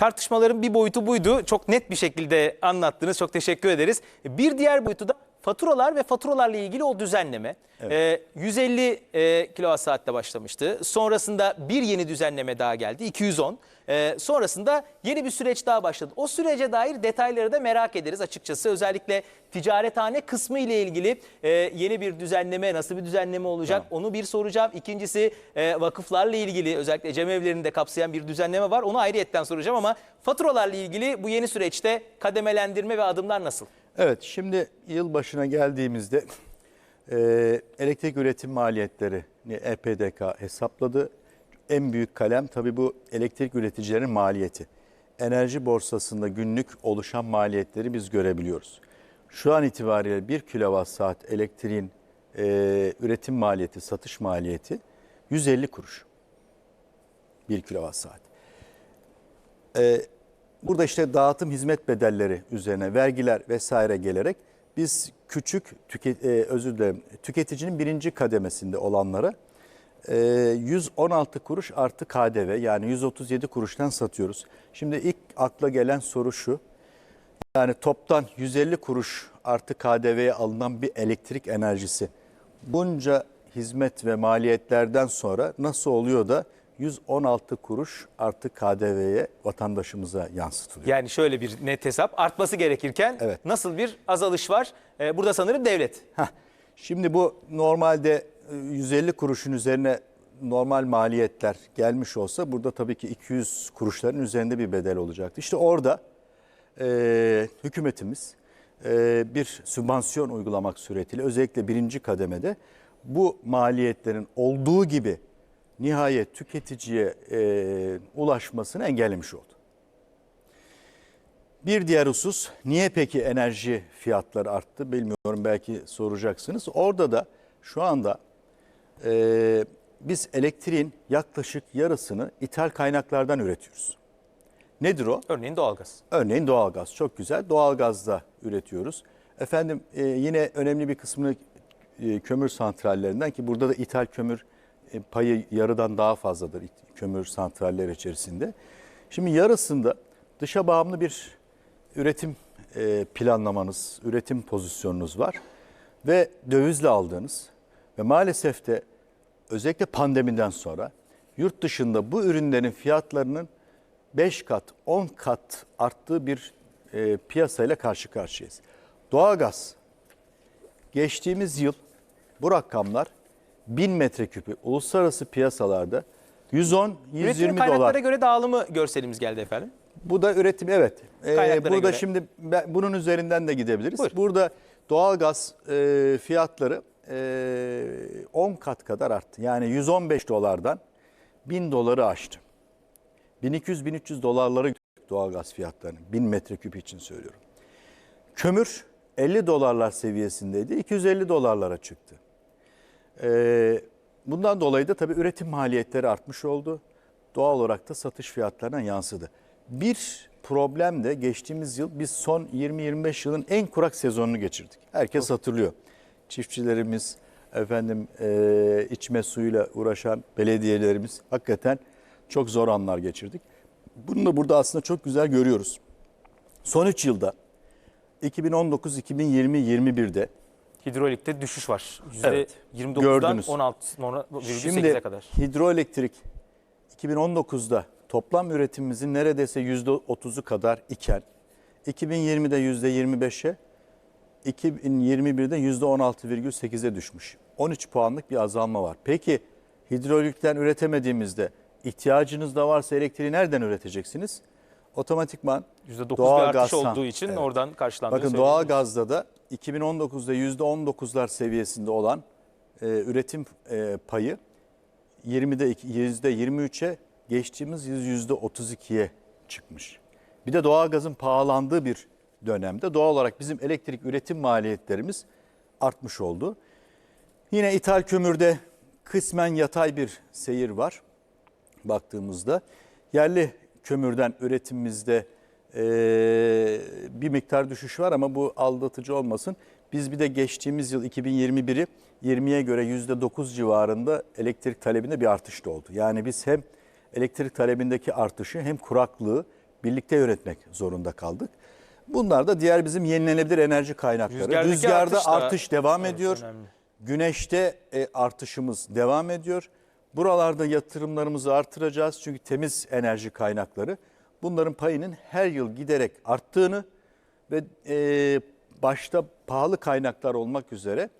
tartışmaların bir boyutu buydu. Çok net bir şekilde anlattınız. Çok teşekkür ederiz. Bir diğer boyutu da faturalar ve faturalarla ilgili o düzenleme. Ee, 150 e, kilowatt saatte başlamıştı. Sonrasında bir yeni düzenleme daha geldi. 210. Ee, sonrasında yeni bir süreç daha başladı. O sürece dair detayları da merak ederiz açıkçası. Özellikle ticarethane kısmı ile ilgili e, yeni bir düzenleme, nasıl bir düzenleme olacak onu bir soracağım. İkincisi e, vakıflarla ilgili özellikle cemevlerini de kapsayan bir düzenleme var. Onu ayrıyetten soracağım ama faturalarla ilgili bu yeni süreçte kademelendirme ve adımlar nasıl? Evet, şimdi yıl başına geldiğimizde e, elektrik üretim maliyetleri EPDK hesapladı. En büyük kalem tabii bu elektrik üreticilerin maliyeti. Enerji borsasında günlük oluşan maliyetleri biz görebiliyoruz. Şu an itibariyle 1 kilowatt saat elektriğin e, üretim maliyeti, satış maliyeti 150 kuruş. 1 kilowatt saat. Ee, burada işte dağıtım hizmet bedelleri üzerine vergiler vesaire gelerek biz küçük tüket, e, özür dilerim tüketicinin birinci kademesinde olanlara e, 116 kuruş artı KDV yani 137 kuruştan satıyoruz. Şimdi ilk akla gelen soru şu. Yani toptan 150 kuruş artı KDV'ye alınan bir elektrik enerjisi bunca hizmet ve maliyetlerden sonra nasıl oluyor da 116 kuruş artı KDV'ye vatandaşımıza yansıtılıyor? Yani şöyle bir net hesap artması gerekirken Evet. nasıl bir azalış var? Ee, burada sanırım devlet. Heh, Şimdi bu normalde e, 150 kuruşun üzerine normal maliyetler gelmiş olsa burada tabii ki 200 kuruşların üzerinde bir bedel olacaktı. İşte orada e, hükümetimiz e, bir sübvansiyon uygulamak suretiyle özellikle birinci kademede bu maliyetlerin olduğu gibi nihayet tüketiciye e, ulaşmasını engellemiş oldu. Bir diğer husus niye peki enerji fiyatları arttı bilmiyorum belki soracaksınız. Orada da şu anda e, biz elektriğin yaklaşık yarısını ithal kaynaklardan üretiyoruz. Nedir o? Örneğin doğalgaz. Örneğin doğalgaz çok güzel. Doğalgazda üretiyoruz. Efendim e, yine önemli bir kısmını e, kömür santrallerinden ki burada da ithal kömür payı yarıdan daha fazladır kömür santralleri içerisinde. Şimdi yarısında dışa bağımlı bir üretim e, planlamanız, üretim pozisyonunuz var ve dövizle aldığınız ve maalesef de özellikle pandemiden sonra yurt dışında bu ürünlerin fiyatlarının 5 kat, 10 kat arttığı bir e, piyasayla karşı karşıyayız. Doğalgaz geçtiğimiz yıl bu rakamlar 1000 metreküpü uluslararası piyasalarda 110 Üretim 120 kaynaklara dolar. göre dağılımı görselimiz geldi efendim. Bu da üretim evet. Ee, Kaynaklara burada göre. şimdi ben- bunun üzerinden de gidebiliriz. Buyur. Burada doğalgaz e, fiyatları e, 10 kat kadar arttı. Yani 115 dolardan 1000 doları aştı. 1200-1300 dolarları götürdük doğalgaz fiyatlarını 1000 metreküp için söylüyorum. Kömür 50 dolarlar seviyesindeydi. 250 dolarlara çıktı. Ee, bundan dolayı da tabii üretim maliyetleri artmış oldu. Doğal olarak da satış fiyatlarına yansıdı. Bir problem de geçtiğimiz yıl biz son 20-25 yılın en kurak sezonunu geçirdik. Herkes hatırlıyor. Çiftçilerimiz, efendim e, içme suyuyla uğraşan belediyelerimiz hakikaten çok zor anlar geçirdik. Bunu da burada aslında çok güzel görüyoruz. Son 3 yılda 2019, 2020, 21'de Hidrolikte düşüş var. Evet, %29'dan gördünüz. 16,8'e Şimdi kadar. hidroelektrik 2019'da toplam üretimimizin neredeyse %30'u kadar iken 2020'de %25'e 2021'de %16,8'e düşmüş. 13 puanlık bir azalma var. Peki hidrolikten üretemediğimizde ihtiyacınız da varsa elektriği nereden üreteceksiniz? Otomatikman %9 bir doğalgaz artış san- olduğu için Evet. oradan karşılandığını Bakın söyleyeyim. doğalgazda da 2019'da %19'lar seviyesinde olan e, üretim e, payı 20'de iki- %23'e geçtiğimiz yıl %32'ye çıkmış. Bir de doğalgazın pahalandığı bir dönemde doğal olarak bizim elektrik üretim maliyetlerimiz artmış oldu. Yine ithal kömürde kısmen yatay bir seyir var baktığımızda. Yerli kömürden üretimimizde eee, bir miktar düşüş var ama bu aldatıcı olmasın. Biz bir de geçtiğimiz yıl 2021'i 20'ye göre %9 civarında elektrik talebinde bir artış da oldu. Yani biz hem elektrik talebindeki artışı hem kuraklığı birlikte yönetmek zorunda kaldık. Bunlar da diğer bizim yenilenebilir enerji kaynakları. Rüzgardaki Rüzgarda artış artış devam Evet, ediyor. önemli. Güneşte e, artışımız devam ediyor. Buralarda yatırımlarımızı artıracağız çünkü temiz enerji kaynakları. Bunların payının her yıl giderek arttığını ve e, başta pahalı kaynaklar olmak üzere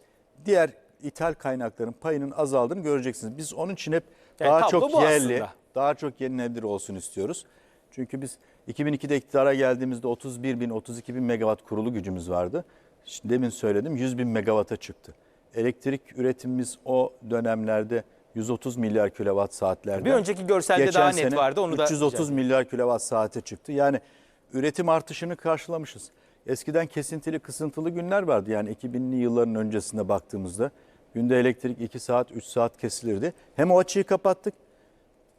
diğer ithal kaynakların payının azaldığını göreceksiniz. Biz onun için hep Yani daha çok yerli, aslında. daha çok yenilenebilir olsun istiyoruz. Çünkü biz 2002'de iktidara geldiğimizde 31 bin, 32 bin megawatt kurulu gücümüz vardı. Şimdi demin söyledim 100 bin megawatt'a çıktı. Elektrik üretimimiz o dönemlerde 130 milyar kilowatt saatlerden. Bir önceki görselde Geçen daha net vardı. Onu da 330 rica milyar kilowatt saate çıktı. Yani üretim artışını karşılamışız. Eskiden kesintili kısıntılı günler vardı. Yani 2000'li yılların öncesine baktığımızda günde elektrik 2 saat 3 saat kesilirdi. Hem o açığı kapattık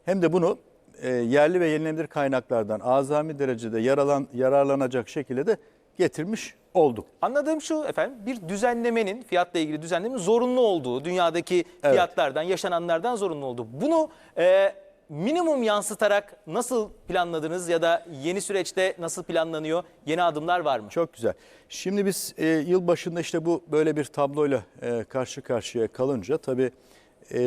hem de bunu e, yerli ve yenilenebilir kaynaklardan azami derecede yaralan, yararlanacak şekilde de getirmiş olduk. Anladığım şu efendim bir düzenlemenin fiyatla ilgili düzenlemenin zorunlu olduğu dünyadaki Evet. fiyatlardan yaşananlardan zorunlu olduğu. Bunu e, minimum yansıtarak nasıl planladınız ya da yeni süreçte nasıl planlanıyor? Yeni adımlar var mı? Çok güzel. Şimdi biz e, yıl başında işte bu böyle bir tabloyla e, karşı karşıya kalınca tabii e,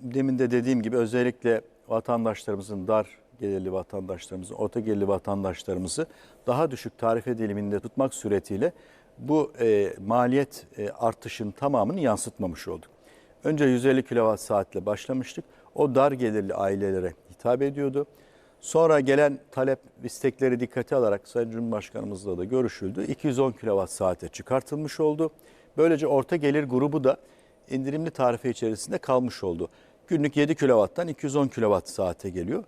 demin de dediğim gibi özellikle vatandaşlarımızın dar gelirli vatandaşlarımızı, orta gelirli vatandaşlarımızı daha düşük tarife diliminde tutmak suretiyle bu e, maliyet e, artışın tamamını yansıtmamış olduk. Önce 150 kilowatt saatle başlamıştık. O dar gelirli ailelere hitap ediyordu. Sonra gelen talep istekleri dikkate alarak Sayın Cumhurbaşkanımızla da görüşüldü. 210 kilowatt saate çıkartılmış oldu. Böylece orta gelir grubu da indirimli tarife içerisinde kalmış oldu. Günlük 7 kilowatttan 210 kilowatt saate geliyor.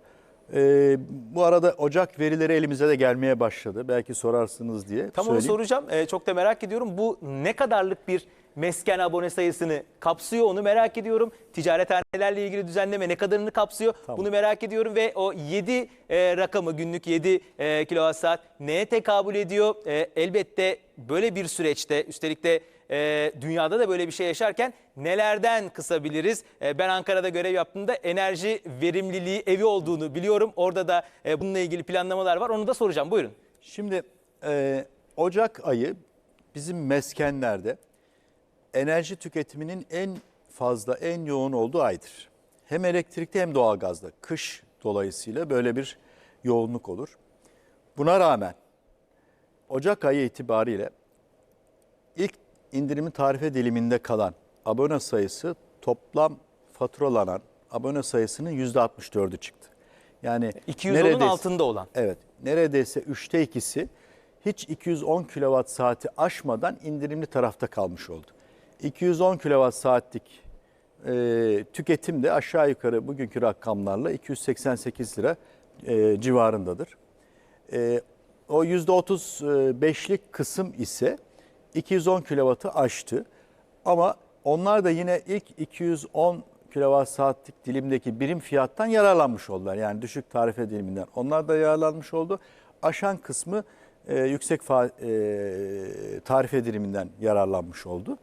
Ee, bu arada Ocak verileri elimize de gelmeye başladı. Belki sorarsınız diye Tam onu söyleyeyim. soracağım. E, çok da merak ediyorum. Bu ne kadarlık bir mesken abone sayısını kapsıyor onu merak ediyorum. Ticarethanelerle ilgili düzenleme ne kadarını kapsıyor bunu merak ediyorum. Ve o 7 e, rakamı günlük 7 e, kilowatt saat neye tekabül ediyor? E, elbette böyle bir süreçte üstelik de e, dünyada da böyle bir şey yaşarken nelerden kısabiliriz? E, ben Ankara'da görev yaptığımda enerji verimliliği evi olduğunu biliyorum. Orada da e, bununla ilgili planlamalar var. Onu da soracağım. Buyurun. Şimdi e, Ocak ayı bizim meskenlerde enerji tüketiminin en fazla, en yoğun olduğu aydır. Hem elektrikte hem doğalgazda. Kış dolayısıyla böyle bir yoğunluk olur. Buna rağmen Ocak ayı itibariyle ilk indirimin tarife diliminde kalan abone sayısı toplam faturalanan abone sayısının %64'ü çıktı. Yani 210'un neredeyse- altında olan. Evet. Neredeyse üçte ikisi hiç 210 kilowatt saati aşmadan indirimli tarafta kalmış oldu. 210 kilowatt saatlik e, tüketim de aşağı yukarı bugünkü rakamlarla 288 lira e, civarındadır. E, o %35'lik kısım ise 210 kilowattı aştı. Ama onlar da yine ilk 210 kilowatt saatlik dilimdeki birim fiyattan yararlanmış oldular. Yani düşük tarife diliminden. Onlar da yararlanmış oldu. Aşan kısmı e, yüksek fa- e, tarife diliminden yararlanmış oldu.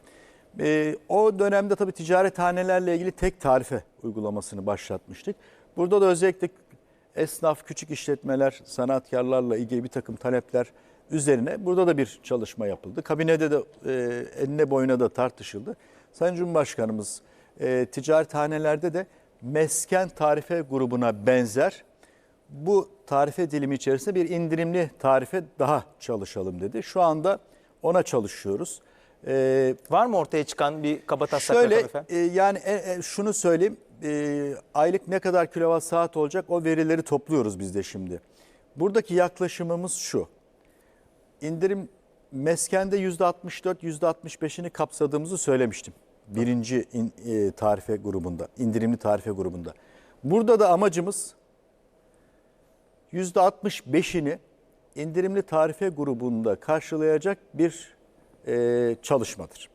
E, o dönemde tabii ticarethanelerle ilgili tek tarife uygulamasını başlatmıştık. Burada da özellikle esnaf, küçük işletmeler, sanatkarlarla ilgili bir takım talepler üzerine burada da bir çalışma yapıldı. Kabinede de e, enine boyuna da tartışıldı. Sayın Cumhurbaşkanımız e, ticarethanelerde de mesken tarife grubuna benzer bu tarife dilimi içerisinde bir indirimli tarife daha çalışalım dedi. Şu anda ona çalışıyoruz. E, Var mı ortaya çıkan bir kaba taslak Şöyle e, yani e, e, şunu söyleyeyim. E, aylık ne kadar kilowatt saat olacak o verileri topluyoruz biz de şimdi. Buradaki yaklaşımımız şu. İndirim meskende %64, %65'ini kapsadığımızı söylemiştim. Birinci in- e, tarife grubunda, indirimli tarife grubunda. Burada da amacımız %65'ini indirimli tarife grubunda karşılayacak bir e, çalışmadır.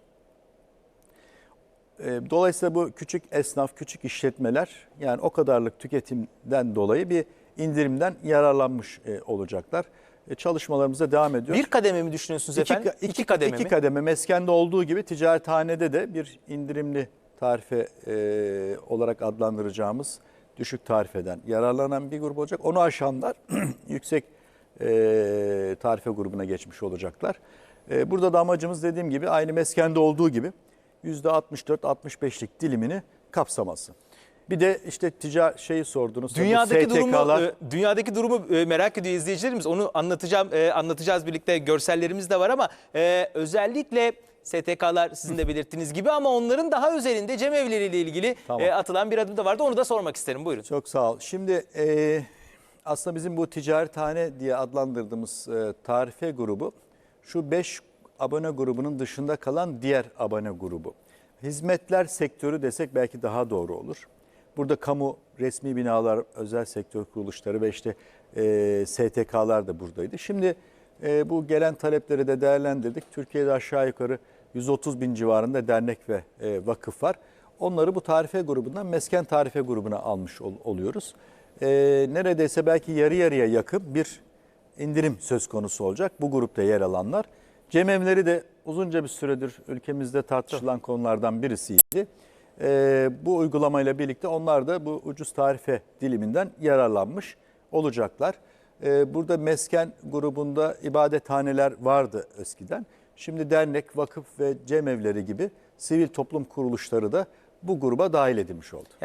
E, Dolayısıyla bu küçük esnaf, küçük işletmeler yani o kadarlık tüketimden dolayı bir indirimden yararlanmış e, olacaklar. E, Çalışmalarımıza devam ediyor. Bir kademe mi düşünüyorsunuz İki, efendim? ka- İki, kademe iki mi? kademe meskende olduğu gibi ticarethanede de bir indirimli tarife e, olarak adlandıracağımız düşük tarifeden yararlanan bir grup olacak. Onu aşanlar yüksek e, tarife grubuna geçmiş olacaklar. E, burada da amacımız dediğim gibi aynı meskende olduğu gibi %64-65'lik dilimini kapsaması. Bir de işte tica şeyi sordunuz. Dünyadaki durumu e, dünyadaki durumu e, merak ediyor izleyicilerimiz. Onu anlatacağım e, anlatacağız birlikte görsellerimiz de var ama e, özellikle STK'lar sizin de belirttiğiniz gibi ama onların daha özelinde cemevleriyle ilgili Tamam. e, atılan bir adım da vardı. Onu da sormak isterim. Buyurun. Çok sağ ol. Şimdi e, aslında bizim bu ticarethane diye adlandırdığımız e, tarife grubu şu 5 abone grubunun dışında kalan diğer abone grubu. Hizmetler sektörü desek belki daha doğru olur. Burada kamu, resmi binalar, özel sektör kuruluşları ve işte e, STK'lar da buradaydı. Şimdi e, bu gelen talepleri de değerlendirdik. Türkiye'de aşağı yukarı 130 bin civarında dernek ve e, vakıf var. Onları bu tarife grubundan mesken tarife grubuna almış ol- oluyoruz. E, neredeyse belki yarı yarıya yakın bir indirim söz konusu olacak bu grupta yer alanlar. Cemevleri de uzunca bir süredir ülkemizde tartışılan konulardan birisiydi. E, bu uygulamayla birlikte onlar da bu ucuz tarife diliminden yararlanmış olacaklar. E, burada mesken grubunda ibadethaneler vardı eskiden. Şimdi dernek, vakıf ve cemevleri gibi sivil toplum kuruluşları da bu gruba dahil edilmiş oldu.